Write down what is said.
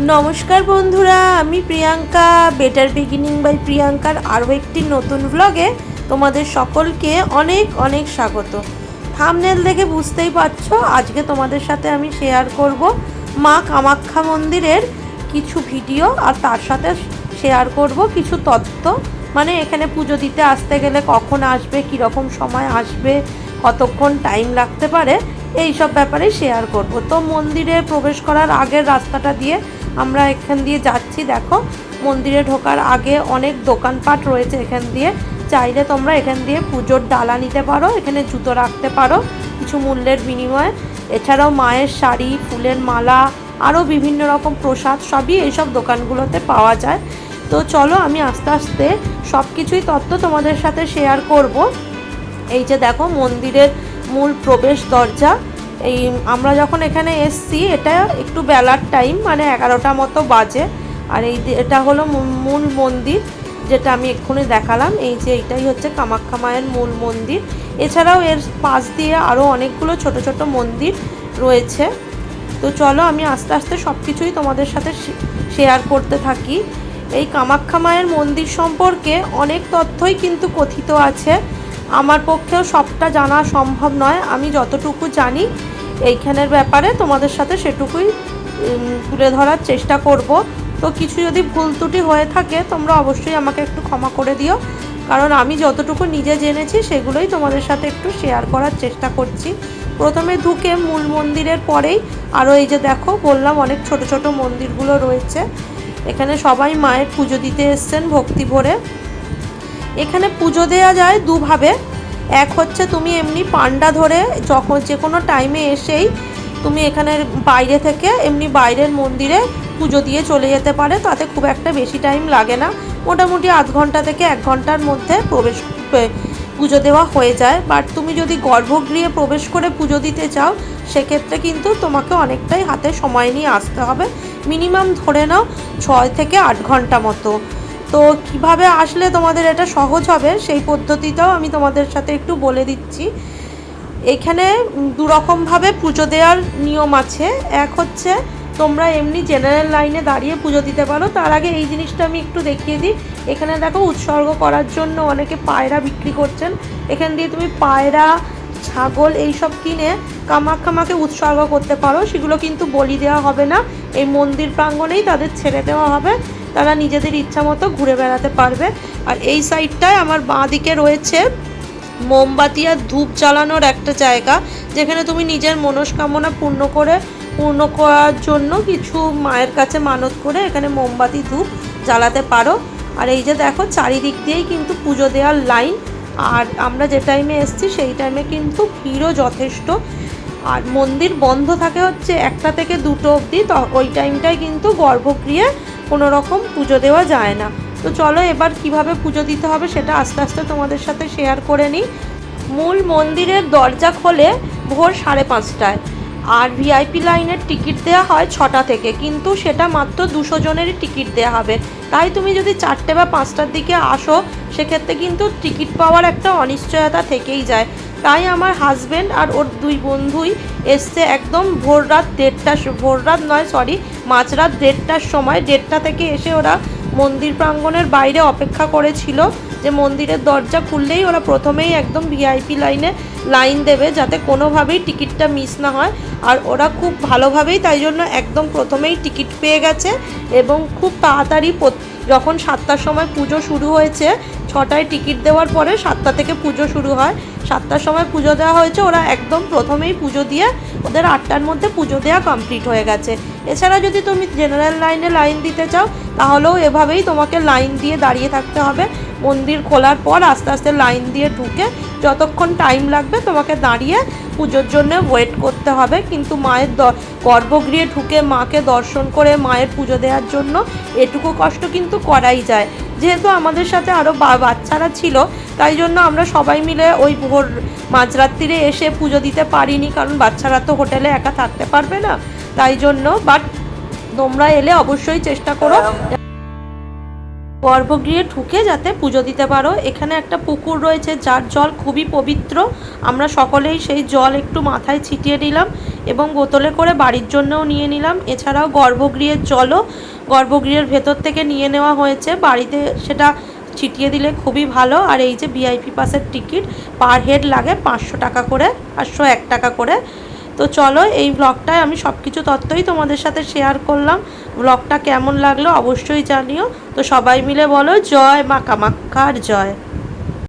নমস্কার বন্ধুরা, আমি প্রিয়াঙ্কা। বেটার বিগিনিং বাই প্রিয়াঙ্কার আরও একটি নতুন ব্লগে তোমাদের সকলকে অনেক অনেক স্বাগত। থামনেল দেখে বুঝতেই পারছ, আজকে তোমাদের সাথে আমি শেয়ার করব মা কামাখ্যা মন্দিরের কিছু ভিডিও আর তার সাথে শেয়ার করব কিছু তথ্য মানে এখানে পুজো দিতে আসতে গেলে কখন আসবে, কীরকম সময় আসবে, কতক্ষণ টাইম লাগতে পারে এই সব ব্যাপারে শেয়ার করব। তো মন্দিরে প্রবেশ করার আগের রাস্তাটা দিয়ে আমরা এখান দিয়ে যাচ্ছি, দেখো। মন্দিরে ঢোকার আগে অনেক দোকানপাট রয়েছে এখান দিয়ে। চাইলে তোমরা এখান দিয়ে পুজোর ডালা নিতে পারো, এখানে জুতো রাখতে পারো, কিছু মূল্যের বিনিময়ে। এছাড়াও মায়ের শাড়ি, ফুলের মালা আরও বিভিন্ন রকম প্রসাদ, সবই এইসব দোকানগুলোতে পাওয়া যায়। তো চলো আমি আস্তে আস্তে সব কিছুই তথ্য তোমাদের সাথে শেয়ার করব। এই যে দেখো মন্দিরের মূল প্রবেশ দরজা। এই আমরা যখন এখানে এসছি, এটা একটু বেলার টাইম মানে এগারোটা মতো বাজে। আর এই এটা হলো মূল- মন্দির, যেটা আমি এক্ষুনি দেখালাম। এই যে এইটাই হচ্ছে কামাখ্যা মায়ের মূল মন্দির। এছাড়াও এর পাশ দিয়ে আরও অনেকগুলো ছোট ছোট মন্দির রয়েছে। তো চলো আমি আস্তে আস্তে সব কিছুই তোমাদের সাথে শেয়ার করতে থাকি। এই কামাখ্যা মায়ের মন্দির সম্পর্কে অনেক তথ্যই কিন্তু কথিত আছে। আমার পক্ষেও সবটা জানা সম্ভব নয়। আমি যতটুকু জানি, এইখানের ব্যাপারে তোমাদের সাথে সেটুকুই তুলে ধরার চেষ্টা করব। তো কিছু যদি ভুল ত্রুটি হয়ে থাকে, তোমরা অবশ্যই আমাকে একটু ক্ষমা করে দিও। কারণ আমি যতটুকু নিজে জেনেছি, সেগুলোই তোমাদের সাথে একটু শেয়ার করার চেষ্টা করছি। প্রথমে ঢুকে মূল মন্দিরের পরেই আরও এই যে দেখো, বললাম অনেক ছোট ছোট মন্দিরগুলো রয়েছে। এখানে সবাই মায়ের পুজো দিতে এসছেন ভক্তি ভরে। এখানে পুজো দেওয়া যায় দুভাবে। এক হচ্ছে তুমি এমনি পান্ডা ধরে যখন যে কোনো টাইমে এসেই তুমি এখানের বাইরে থেকে এমনি বাইরের মন্দিরে পুজো দিয়ে চলে যেতে পারে। তাতে খুব একটা বেশি টাইম লাগে না। মোটামুটি আধ ঘণ্টা থেকে এক ঘণ্টার মধ্যে প্রবেশ পুজো দেওয়া হয়ে যায়। বাট তুমি যদি গর্ভগৃহে প্রবেশ করে পুজো দিতে চাও, সেক্ষেত্রে কিন্তু তোমাকে অনেকটাই হাতে সময় নিয়ে আসতে হবে। মিনিমাম ধরে নাও ছয় থেকে আট ঘণ্টা মতো। তো কীভাবে আসলে তোমাদের এটা সহজ হবে সেই পদ্ধতিটাও আমি তোমাদের সাথে একটু বলে দিচ্ছি। এখানে দুরকমভাবে পুজো দেওয়ার নিয়ম আছে। এক হচ্ছে তোমরা এমনি জেনারেল লাইনে দাঁড়িয়ে পুজো দিতে পারো। তার আগে এই জিনিসটা আমি একটু দেখিয়ে দিই। এখানে দেখো উৎসর্গ করার জন্য অনেকে পায়রা বিক্রি করছেন। এখান দিয়ে তুমি পায়রা, ছাগল এইসব কিনে কামাক্ষামাকে উৎসর্গ করতে পারো। সেগুলো কিন্তু বলি দেওয়া হবে না। এই মন্দির প্রাঙ্গণেই তাদের ছেড়ে দেওয়া হবে। তারা নিজেদের ইচ্ছা মতো ঘুরে বেড়াতে পারবে। আর এই সাইডটায় আমার বাঁ দিকে রয়েছে মোমবাতি আর ধূপ জ্বালানোর একটা জায়গা, যেখানে তুমি নিজের মনস্কামনা পূর্ণ করে, পূর্ণ করার জন্য কিছু মায়ের কাছে মানত করে এখানে মোমবাতি, ধূপ জ্বালাতে পারো। আর এই যে দেখো, চারিদিক দিয়েই কিন্তু পুজো দেওয়ার লাইন আর আমরা যে টাইমে এসছি, সেই টাইমে কিন্তু ভিড়ও যথেষ্ট। আর মন্দির বন্ধ থাকে হচ্ছে একটা থেকে দুটো অবধি ওই টাইমটায় কিন্তু গর্ভগৃহে কোনো রকম পুজো দেওয়া যায় না। তো চলো এবার কীভাবে পুজো দিতে হবে সেটা আস্তে আস্তে তোমাদের সাথে শেয়ার করে নিই। মূল মন্দিরের দরজা খোলে ভোর সাড়ে পাঁচটায়। আর ভিআইপি লাইনের টিকিট দেওয়া হয় ছটা থেকে, কিন্তু সেটা মাত্র দুশো জনেরই টিকিট দেওয়া হবে। তাই তুমি যদি চারটে বা পাঁচটার দিকে আসো, সেক্ষেত্রে কিন্তু টিকিট পাওয়ার একটা অনিশ্চয়তা থেকেই যায়। তাই আমার হাজব্যান্ড আর ওর দুই বন্ধুই এসছে একদম ভোর রাত দেড়টা ভোর রাত নয় সরি মাঝরাত দেড়টার সময়। দেড়টা থেকে এসে ওরা মন্দির প্রাঙ্গণের বাইরে অপেক্ষা করেছিল যে মন্দিরের দরজা খুললেই ওরা প্রথমেই একদম ভিআইপি লাইনে লাইন দেবে যাতে কোনোভাবেই টিকিটটা মিস না হয়। আর ওরা খুব ভালোভাবেই তাই জন্য একদম প্রথমেই টিকিট পেয়ে গেছে এবং খুব তাড়াতাড়ি যখন সাতটার সময় পুজো শুরু হয়েছে, ছটায় টিকিট দেওয়ার পরে সাতটা থেকে পুজো শুরু হয়। সাতটার সময় পুজো দেওয়া হয়েছে, ওরা একদম প্রথমেই পুজো দিয়ে ওদের আটটার মধ্যে পুজো দেওয়া কমপ্লিট হয়ে গেছে। এছাড়া যদি তুমি জেনারেল লাইনে লাইন দিতে চাও, তাহলেও এভাবেই তোমাকে লাইন দিয়ে দাঁড়িয়ে থাকতে হবে। মন্দির খোলার পর আস্তে আস্তে লাইন দিয়ে ঢুকে যতক্ষণ টাইম লাগবে তোমাকে দাঁড়িয়ে পুজোর জন্য ওয়েট করতে হবে। কিন্তু মায়ের গর্ভগৃহে ঢুকে মাকে দর্শন করে মায়ের পুজো দেওয়ার জন্য এটুকু কষ্ট কিন্তু করাই যায়। যেহেতু আমাদের সাথে আরও বাচ্চারা ছিল, তাই জন্য আমরা সবাই মিলে ওই ভোর মাঝরাত্রিরে এসে পুজো দিতে পারিনি, কারণ বাচ্চারা তো হোটেলে একা থাকতে পারবে না। তাই জন্য বাট তোমরা এলে অবশ্যই চেষ্টা করো। গর্ভগৃহে ঢুকে যাতে পুজো দিতে পারো। এখানে একটা পুকুর রয়েছে যার জল খুবই পবিত্র। আমরা সকলেই সেই জল একটু মাথায় ছিটিয়ে নিলাম এবং বোতলে করে বাড়ির জন্যও নিয়ে নিলাম। এছাড়াও গর্ভগৃহের জলও গর্ভগৃহের ভেতর থেকে নিয়ে নেওয়া হয়েছে। বাড়িতে সেটা ছিটিয়ে দিলে খুবই ভালো। আর এই যে ভিআইপি পাসের টিকিট পার হেড লাগে পাঁচশো টাকা করে পাঁচশো এক টাকা করে। তো চলো এই ব্লগটায় আমি সব কিছু তথ্যই তোমাদের সাথে শেয়ার করলাম। ব্লগটা কেমন লাগল অবশ্যই জানিও। তো সবাই মিলে বলো, জয় মা কামাক্ষার জয়।